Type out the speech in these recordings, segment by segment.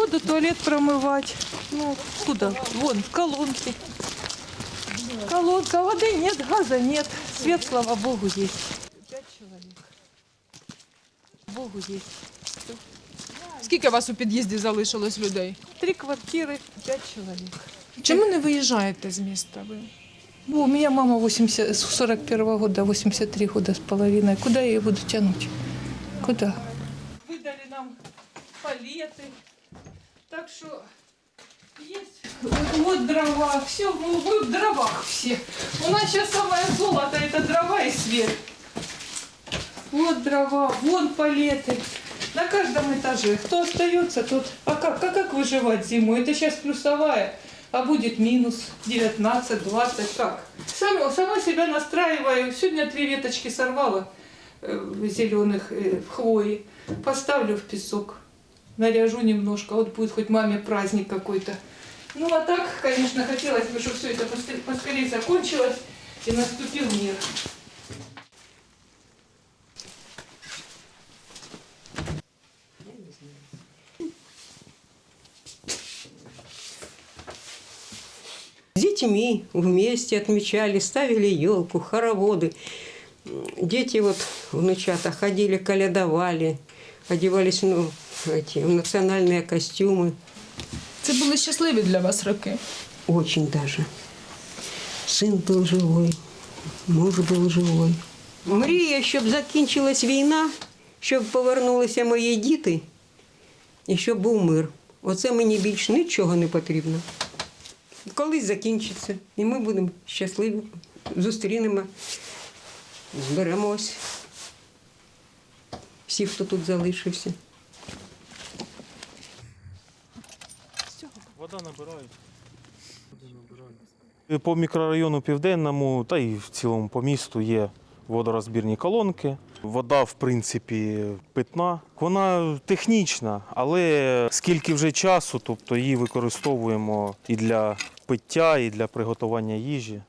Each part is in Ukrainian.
Воду, туалет промывать. Ну, куда? Вон, в колонке. Колонка, воды нет, газа нет. Свет, слава богу, есть. Пять человек. Богу есть. Скільки у вас у під'їзді залишилось людей? Три квартиры, пять человек. Чому не виїжджаєте з міста? Ви? Ну, у меня мама 80, с 41 года, 83 года с половиной. Куда я ее буду тянуть? Куда? Выдали нам палеты. Так что есть вот, дрова. Все, мы, в дровах все. У нас сейчас самое золото это дрова и свет. Вот дрова, вон палеты. На каждом этаже. Кто остается, тот... А как, а как выживать зимой? Это сейчас плюсовая, а будет минус 19, 20. Как? Сама, сама себя настраиваю. Сегодня три веточки сорвала зеленых в хвои. Поставлю в песок. Наряжу немножко. Вот будет хоть маме праздник какой-то. Ну а так, конечно, хотелось бы, чтобы все это поскорее, закончилось и наступил мир. С детьми вместе отмечали, ставили елку, хороводы. Дети вот внучата ходили, колядовали, одевались ну, эти, в национальные костюмы. Це були щасливі для вас роки. Очень даже. Сын был живой, муж був живой. Мрія, щоб закінчилась війна, щоб повернулися мої діти і щоб був мир. Оце мені більш нічого не потрібно. Колись закінчиться, і ми будемо щасливі, зустрінемо, зберемось. Всі, хто тут залишився. Вода набирають. По мікрорайону Південному та й в цілому по місту є водорозбірні колонки. Вода, в принципі, питна. Вона технічна, але скільки вже часу, тобто її використовуємо і для пиття, і для приготування їжі.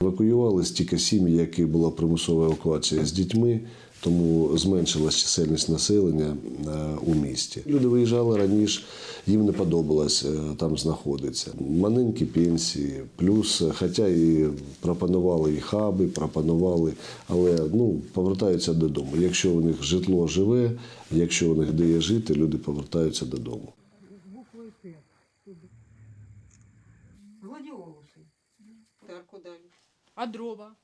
Евакуювалися тільки сім'ї, які була примусова евакуація з дітьми, тому зменшилась чисельність населення е, у місті. Люди виїжджали раніше, їм не подобалось е, там знаходитися. Маленькі пенсії, плюс, е, хоча і пропонували і хаби, пропонували, але ну, повертаються додому. Якщо у них житло живе, якщо у них де є жити, люди повертаються додому. Гладіолуси. Так, куди? А дрова?